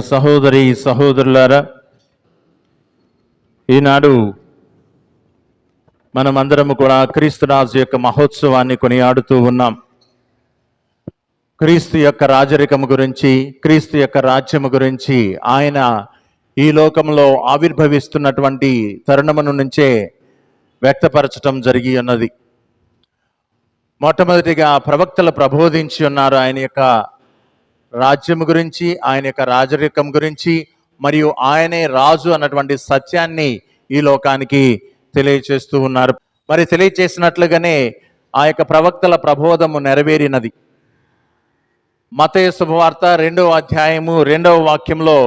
సహోదరి సహోదరులారా ఈనాడు మనమందరము కూడా క్రీస్తురాజు యొక్క మహోత్సవాన్ని కొనియాడుతూ ఉన్నాం. క్రీస్తు యొక్క రాజరికము గురించి క్రీస్తు యొక్క రాజ్యము గురించి ఆయన ఈ లోకంలో ఆవిర్భవిస్తున్నటువంటి తరుణమును నుంచే వ్యక్తపరచటం జరిగి ఉన్నది. మొట్టమొదటిగా ప్రవక్తలు ప్రబోధించి ఉన్నారు ఆయన యొక్క రాజ్యము గురించి ఆయన యొక్క రాజరికం గురించి మరియు ఆయనే రాజు అన్నటువంటి సత్యాన్ని ఈ లోకానికి తెలియచేస్తూ ఉన్నారు. మరి తెలియచేసినట్లుగానే ఆ యొక్క ప్రవక్తల ప్రబోధము నెరవేరినది. మతయ శుభవార్త రెండవ అధ్యాయము రెండవ వాక్యంలో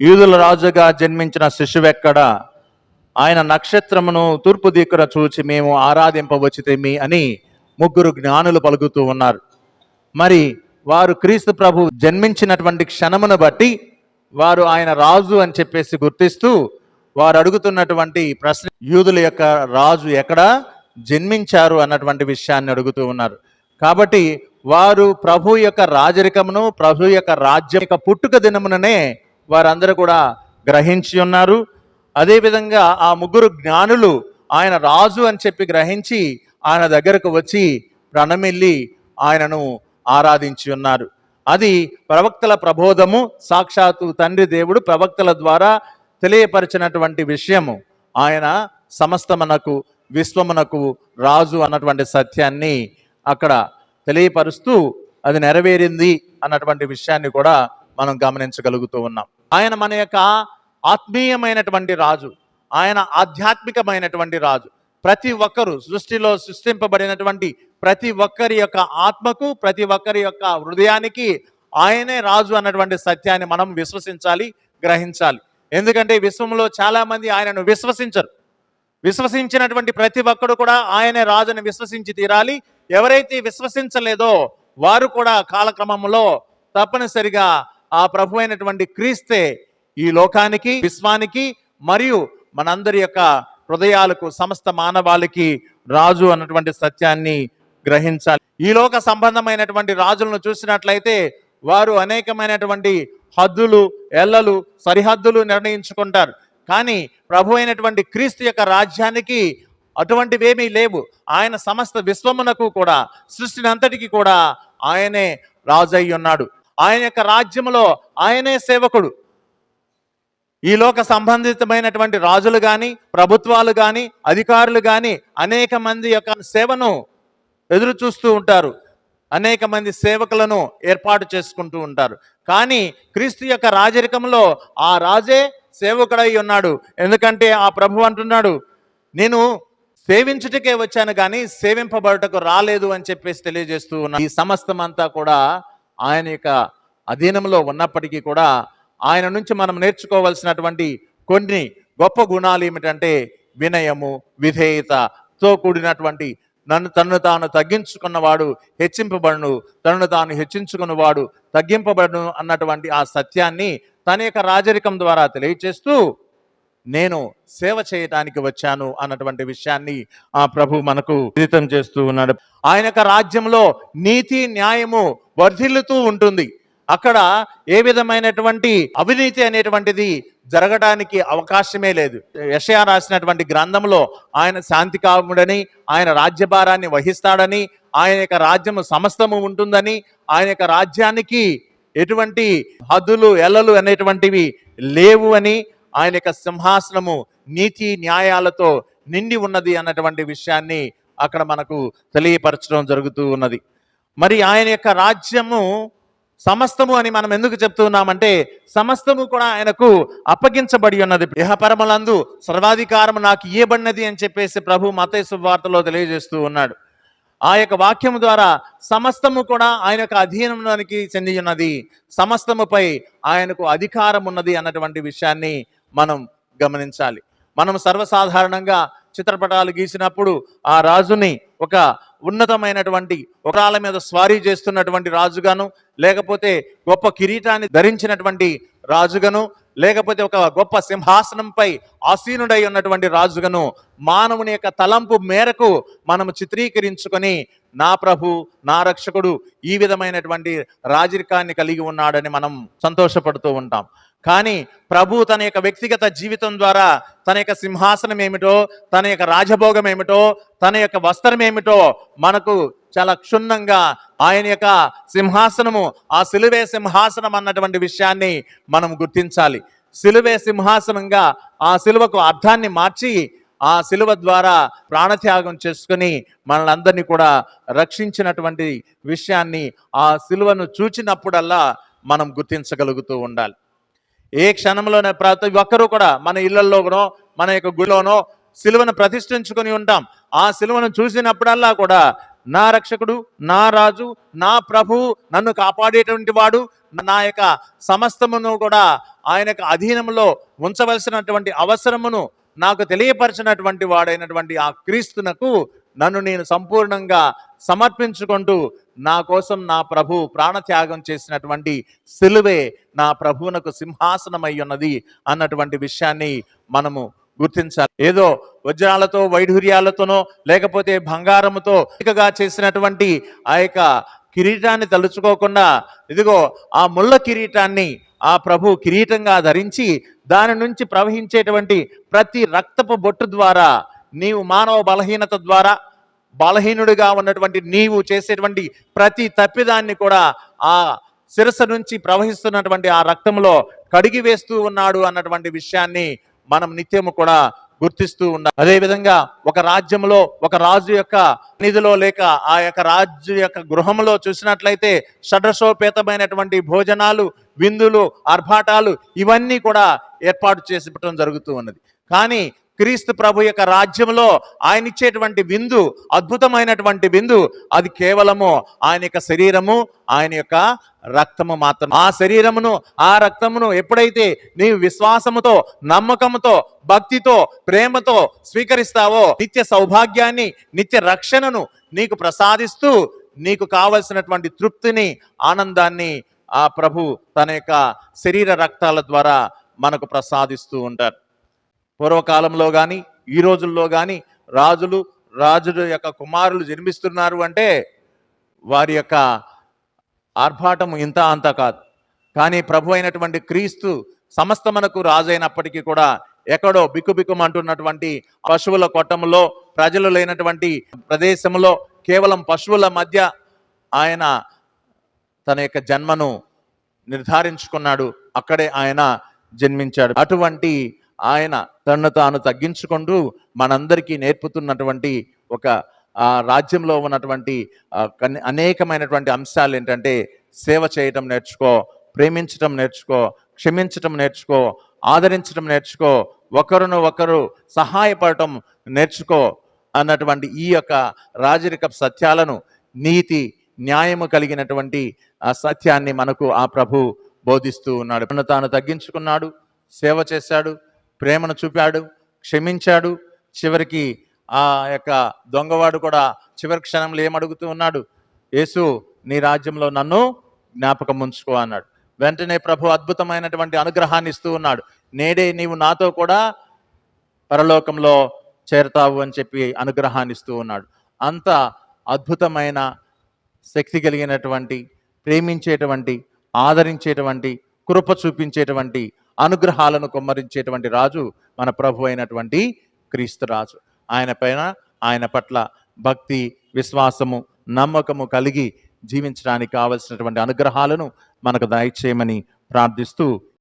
యూదుల రాజుగా జన్మించిన శిశువెక్కడ ఆయన నక్షత్రమును తూర్పు దిక్కున చూచి మేము ఆరాధింపవచ్చితేమి అని ముగ్గురు జ్ఞానులు పలుకుతూ ఉన్నారు. మరి వారు క్రీస్తు ప్రభు జన్మించినటువంటి క్షణమును బట్టి వారు ఆయన రాజు అని చెప్పేసి గుర్తిస్తూ వారు అడుగుతున్నటువంటి ప్రశ్న యూదుల యొక్క రాజు ఎక్కడ జన్మించారు అన్నటువంటి విషయాన్ని అడుగుతూ ఉన్నారు. కాబట్టి వారు ప్రభు యొక్క రాజరికమును ప్రభు యొక్క రాజ్యం యొక్క పుట్టుక దినముననే వారందరూ కూడా గ్రహించి ఉన్నారు. అదేవిధంగా ఆ ముగ్గురు జ్ఞానులు ఆయన రాజు అని చెప్పి గ్రహించి ఆయన దగ్గరకు వచ్చి ప్రణమిల్లి ఆయనను ఆరాధించి ఉన్నారు. అది ప్రవక్తల ప్రబోధము సాక్షాత్తు తండ్రి దేవుడు ప్రవక్తల ద్వారా తెలియపరిచినటువంటి విషయము. ఆయన సమస్తమునకు విశ్వమునకు రాజు అన్నటువంటి సత్యాన్ని అక్కడ తెలియపరుస్తూ అది నెరవేరింది అన్నటువంటి విషయాన్ని కూడా మనం గమనించగలుగుతూ ఉన్నాం. ఆయన మన యొక్క ఆత్మీయమైనటువంటి రాజు. ఆయన ఆధ్యాత్మికమైనటువంటి రాజు. ప్రతి ఒక్కరు సృష్టిలో సృష్టింపబడినటువంటి ప్రతి ఒక్కరి యొక్క ఆత్మకు ప్రతి ఒక్కరి యొక్క హృదయానికి ఆయనే రాజు అన్నటువంటి సత్యాన్ని మనం విశ్వసించాలి గ్రహించాలి. ఎందుకంటే విశ్వంలో చాలామంది ఆయనను విశ్వసించరు. విశ్వసించినటువంటి ప్రతి ఒక్కడు కూడా ఆయనే రాజుని విశ్వసించి తీరాలి. ఎవరైతే విశ్వసించలేదో వారు కూడా కాలక్రమంలో తప్పనిసరిగా ఆ ప్రభు అయినటువంటి క్రీస్తే ఈ లోకానికి విశ్వానికి మరియు మనందరి యొక్క హృదయాలకు సమస్త మానవాళికి రాజు అన్నటువంటి సత్యాన్ని గ్రహించాలి. ఈ లోక సంబంధమైనటువంటి రాజులను చూసినట్లయితే వారు అనేకమైనటువంటి హద్దులు ఎల్లలు సరిహద్దులు నిర్ణయించుకుంటారు. కానీ ప్రభు అయినటువంటి క్రీస్తు యొక్క రాజ్యానికి అటువంటివేమీ లేవు. ఆయన సమస్త విశ్వమునకు కూడా సృష్టిని అంతటికి కూడా ఆయనే రాజు అయి ఉన్నాడు ఆయన యొక్క రాజ్యములో ఆయనే సేవకుడు. ఈ లోక సంబంధితమైనటువంటి రాజులు కానీ ప్రభుత్వాలు కానీ అధికారులు కానీ అనేక మంది యొక్క సేవను ఎదురు చూస్తూ ఉంటారు. అనేక మంది సేవకులను ఏర్పాటు చేసుకుంటూ ఉంటారు. కానీ క్రీస్తు యొక్క రాజరికంలో ఆ రాజే సేవకుడై ఉన్నాడు. ఎందుకంటే ఆ ప్రభు అంటున్నాడు నేను సేవించుటకే వచ్చాను కానీ సేవింపబడుటకు రాలేదు అని చెప్పేసి తెలియజేస్తూ ఉన్నాను ఈ సమస్తం అంతా కూడా ఆయన యొక్క అధీనంలో ఉన్నప్పటికీ కూడా ఆయన నుంచి మనం నేర్చుకోవలసినటువంటి కొన్ని గొప్ప గుణాలు ఏమిటంటే వినయము విధేయతతో కూడినటువంటి నన్ను తను తాను తగ్గించుకున్నవాడు హెచ్చింపబడును తనను తాను హెచ్చించుకున్నవాడు తగ్గింపబడును అన్నటువంటి ఆ సత్యాన్ని తన యొక్క రాజరికం ద్వారా తెలియచేస్తూ నేను సేవ చేయటానికి వచ్చాను అన్నటువంటి విషయాన్ని ఆ ప్రభు మనకు విదితం చేస్తూ ఉన్నాడు. ఆయన యొక్క రాజ్యంలో నీతి న్యాయము వర్ధిల్లుతూ ఉంటుంది. అక్కడ ఏ విధమైనటువంటి అవినీతి అనేటువంటిది జరగడానికి అవకాశమే లేదు. యషయా రాసినటువంటి గ్రంథంలో ఆయన శాంతి కాముడని ఆయన రాజ్యభారాన్ని వహిస్తాడని ఆయన యొక్క రాజ్యము సమస్తము ఉంటుందని ఆయన యొక్క రాజ్యానికి ఎటువంటి హద్దులు ఎల్లలు అనేటువంటివి లేవు అని ఆయన యొక్క సింహాసనము నీతి న్యాయాలతో నిండి ఉన్నది అన్నటువంటి విషయాన్ని అక్కడ మనకు తెలియపరచడం జరుగుతూ ఉన్నది. మరి ఆయన యొక్క రాజ్యము సమస్తము అని మనం ఎందుకు చెప్తున్నామంటే సమస్తము కూడా ఆయనకు అప్పగించబడి ఉన్నది. ఇహపరమలందు సర్వాధికారం నాకు ఇయ్యబడినది అని చెప్పేసి ప్రభు మతేసు వార్తలో తెలియజేస్తూ ఉన్నాడు. ఆ యొక్క వాక్యము ద్వారా సమస్తము కూడా ఆయన యొక్క అధీనంలోనికి చెంది ఉన్నది. సమస్తముపై ఆయనకు అధికారం ఉన్నది అన్నటువంటి విషయాన్ని మనం గమనించాలి. మనం సర్వసాధారణంగా చిత్రపటాలు గీసినప్పుడు ఆ రాజుని ఒక ఉన్నతమైనటువంటి ఒకరాల మీద స్వారీ చేస్తున్నటువంటి రాజుగాను లేకపోతే గొప్ప కిరీటాన్ని ధరించినటువంటి రాజుగాను లేకపోతే ఒక గొప్ప సింహాసనంపై ఆసీనుడై ఉన్నటువంటి రాజుగాను మానవుని యొక్క తలంపు మేరకు మనము చిత్రీకరించుకొని నా ప్రభు నా రక్షకుడు ఈ విధమైనటువంటి రాజరికాన్ని కలిగి ఉన్నాడని మనం సంతోషపడుతూ ఉంటాం. కానీ ప్రభు తన యొక్క వ్యక్తిగత జీవితం ద్వారా తన యొక్క సింహాసనం ఏమిటో తన యొక్క రాజభోగం ఏమిటో తన యొక్క వస్త్రం ఏమిటో మనకు చాలా క్షుణ్ణంగా ఆయన యొక్క సింహాసనము ఆ సిలువే సింహాసనం అన్నటువంటి విషయాన్ని మనం గుర్తించాలి. సిలువే సింహాసనంగా ఆ సిలువకు అర్థాన్ని మార్చి ఆ సిలువ ద్వారా ప్రాణత్యాగం చేసుకుని మనల్ని కూడా రక్షించినటువంటి విషయాన్ని ఆ సిలువను చూచినప్పుడల్లా మనం గుర్తించగలుగుతూ ఉండాలి. ఏ క్షణంలోనే ప్రతి ఒక్కరూ కూడా మన ఇళ్ళలోనో మన యొక్క గుడిలోనో సిలువను ప్రతిష్ఠించుకొని ఉంటాం. ఆ సిలువను చూసినప్పుడల్లా కూడా నా రక్షకుడు నా రాజు నా ప్రభు నన్ను కాపాడేటువంటి వాడు నా యొక్క సమస్తమును కూడా ఆయన యొక్క అధీనంలో ఉంచవలసినటువంటి అవసరమును నాకు తెలియపరిచినటువంటి వాడైనటువంటి ఆ క్రీస్తునకు నన్ను నేను సంపూర్ణంగా సమర్పించుకుంటూ నా కోసం నా ప్రభు ప్రాణత్యాగం చేసినటువంటి సిలువే నా ప్రభువునకు సింహాసనమై ఉన్నది అన్నటువంటి విషయాన్ని మనము గుర్తించాలి. ఏదో వజ్రాలతో వైఢూర్యాలతోనో లేకపోతే బంగారముతో ఇకగా చేసినటువంటి ఆ యొక్క కిరీటాన్ని తలుచుకోకుండా ఇదిగో ఆ ముళ్ళ కిరీటాన్ని ఆ ప్రభు కిరీటంగా ధరించి దాని నుంచి ప్రవహించేటువంటి ప్రతి రక్తపు బొట్టు ద్వారా నీవు మానవ బలహీనత ద్వారా బలహీనుడిగా ఉన్నటువంటి నీవు చేసేటువంటి ప్రతి తప్పిదాన్ని కూడా ఆ శిరస్సు నుంచి ప్రవహిస్తున్నటువంటి ఆ రక్తంలో కడిగి వేస్తూ ఉన్నాడు అన్నటువంటి విషయాన్ని మనం నిత్యము కూడా గుర్తిస్తూ ఉన్నాం అదేవిధంగా ఒక రాజ్యంలో ఒక రాజు యొక్క నిధిలో లేక ఆ యొక్క రాజు యొక్క గృహంలో చూసినట్లయితే షడ్రసోపేతమైనటువంటి భోజనాలు విందులు ఆర్భాటాలు ఇవన్నీ కూడా ఏర్పాటు చేసి పెట్టడం జరుగుతూ ఉన్నది. కానీ క్రీస్తు ప్రభు యొక్క రాజ్యంలో ఆయన ఇచ్చేటువంటి విందు అద్భుతమైనటువంటి విందు అది కేవలము ఆయన యొక్క శరీరము ఆయన యొక్క రక్తము మాత్రం ఆ శరీరమును ఆ రక్తమును ఎప్పుడైతే నీవు విశ్వాసముతో నమ్మకముతో భక్తితో ప్రేమతో స్వీకరిస్తావో నిత్య సౌభాగ్యాన్ని నిత్య రక్షణను నీకు ప్రసాదిస్తూ నీకు కావలసినటువంటి తృప్తిని ఆనందాన్ని ఆ ప్రభు తన యొక్క శరీర రక్తాల ద్వారా మనకు ప్రసాదిస్తూ ఉంటారు పూర్వకాలంలో కానీ ఈ రోజుల్లో కానీ రాజులు రాజుల యొక్క కుమారులు జన్మిస్తున్నారు అంటే వారి యొక్క ఆర్భాటం ఇంత అంత కాదు. కానీ ప్రభు అయినటువంటి క్రీస్తు సమస్తమనకు రాజైనప్పటికీ కూడా ఎక్కడో బిక్కుబిక్కుమంటున్నటువంటి పశువుల కొట్టములో ప్రజలు లేనటువంటి ప్రదేశంలో కేవలం పశువుల మధ్య ఆయన తన యొక్క జన్మను నిర్ధారించుకున్నాడు. అక్కడే ఆయన జన్మించాడు. అటువంటి ఆయన తనను తాను తగ్గించుకుంటూ మనందరికీ నేర్పుతున్నటువంటి ఒక ఆ రాజ్యంలో ఉన్నటువంటి అనేకమైనటువంటి అంశాలు ఏంటంటే సేవ చేయటం నేర్చుకో ప్రేమించటం నేర్చుకో క్షమించటం నేర్చుకో ఆదరించటం నేర్చుకో ఒకరును ఒకరు సహాయపడటం నేర్చుకో అన్నటువంటి ఈ యొక్క రాజరిక సత్యాలను నీతి న్యాయము కలిగినటువంటి ఆ సత్యాన్ని మనకు ఆ ప్రభు బోధిస్తూ ఉన్నాడు. తను తాను తగ్గించుకున్నాడు సేవ చేశాడు ప్రేమను చూపాడు క్షమించాడు. చివరికి ఆ యొక్క దొంగవాడు కూడా చివరి క్షణంలో ఏమడుగుతూ ఉన్నాడు యేసు నీ రాజ్యంలో నన్ను జ్ఞాపకం ఉంచుకో అన్నాడు. వెంటనే ప్రభు అద్భుతమైనటువంటి అనుగ్రహాన్ని ఇస్తూ ఉన్నాడు. నేడే నీవు నాతో కూడా పరలోకంలో చేరతావు అని చెప్పి అనుగ్రహాన్ని ఇస్తూ ఉన్నాడు. అంత అద్భుతమైన శక్తి కలిగినటువంటి ప్రేమించేటువంటి ఆదరించేటువంటి కృప చూపించేటువంటి అనుగ్రహాలను కుమ్మరించేటువంటి రాజు మన ప్రభు అయినటువంటి క్రీస్తు రాజు. ఆయన పైన ఆయన పట్ల భక్తి విశ్వాసము నమ్మకము కలిగి జీవించడానికి కావలసినటువంటి అనుగ్రహాలను మనకు దయచేయమని ప్రార్థిస్తూ